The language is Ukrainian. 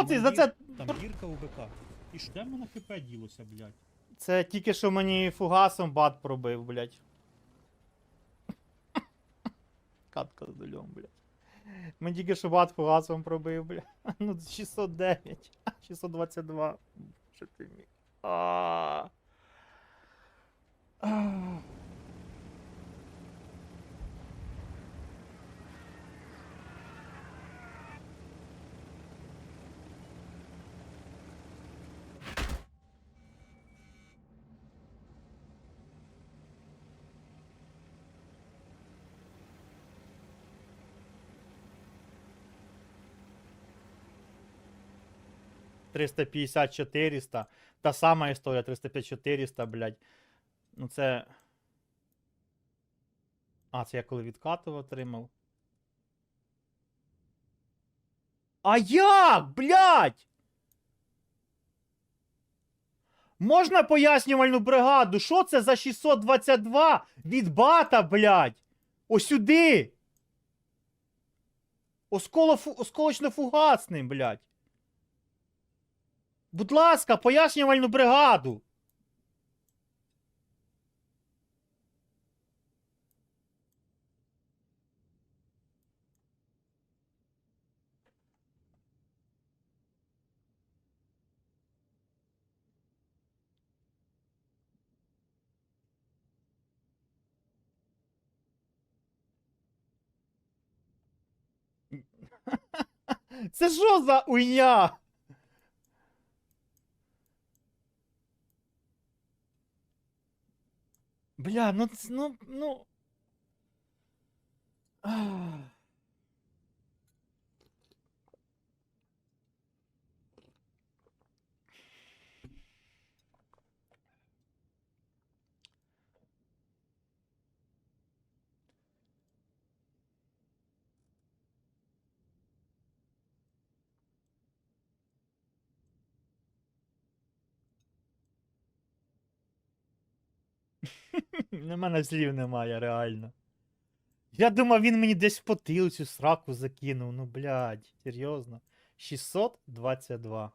емоцій, за це. Там гірка у БК. І що, де мене хп ділося, блядь? Це тільки що мені фугасом бат пробив, блядь. Катка з дульом, блядь. Мені тільки що бат фугасом пробив, блядь. Ну, 609. 622. Що ти мій? А. А. Триста п'ятдесят 400. Та сама історія, 350-400, блядь. Ну це. А, це я коли відкатував отримав. А як, блядь? Можна пояснювальну бригаду? Що це за 622 від бата, блядь? Ось сюди. Осколофу... Осколочно-фугасним, блядь. Будь ласка, пояснювальну бригаду. Це що за уйня? Бля, ну ну, ну. Ах. На мене слів немає, реально. Я думав, він мені десь в потилцю сраку закинув. Ну, блядь, серйозно. 622.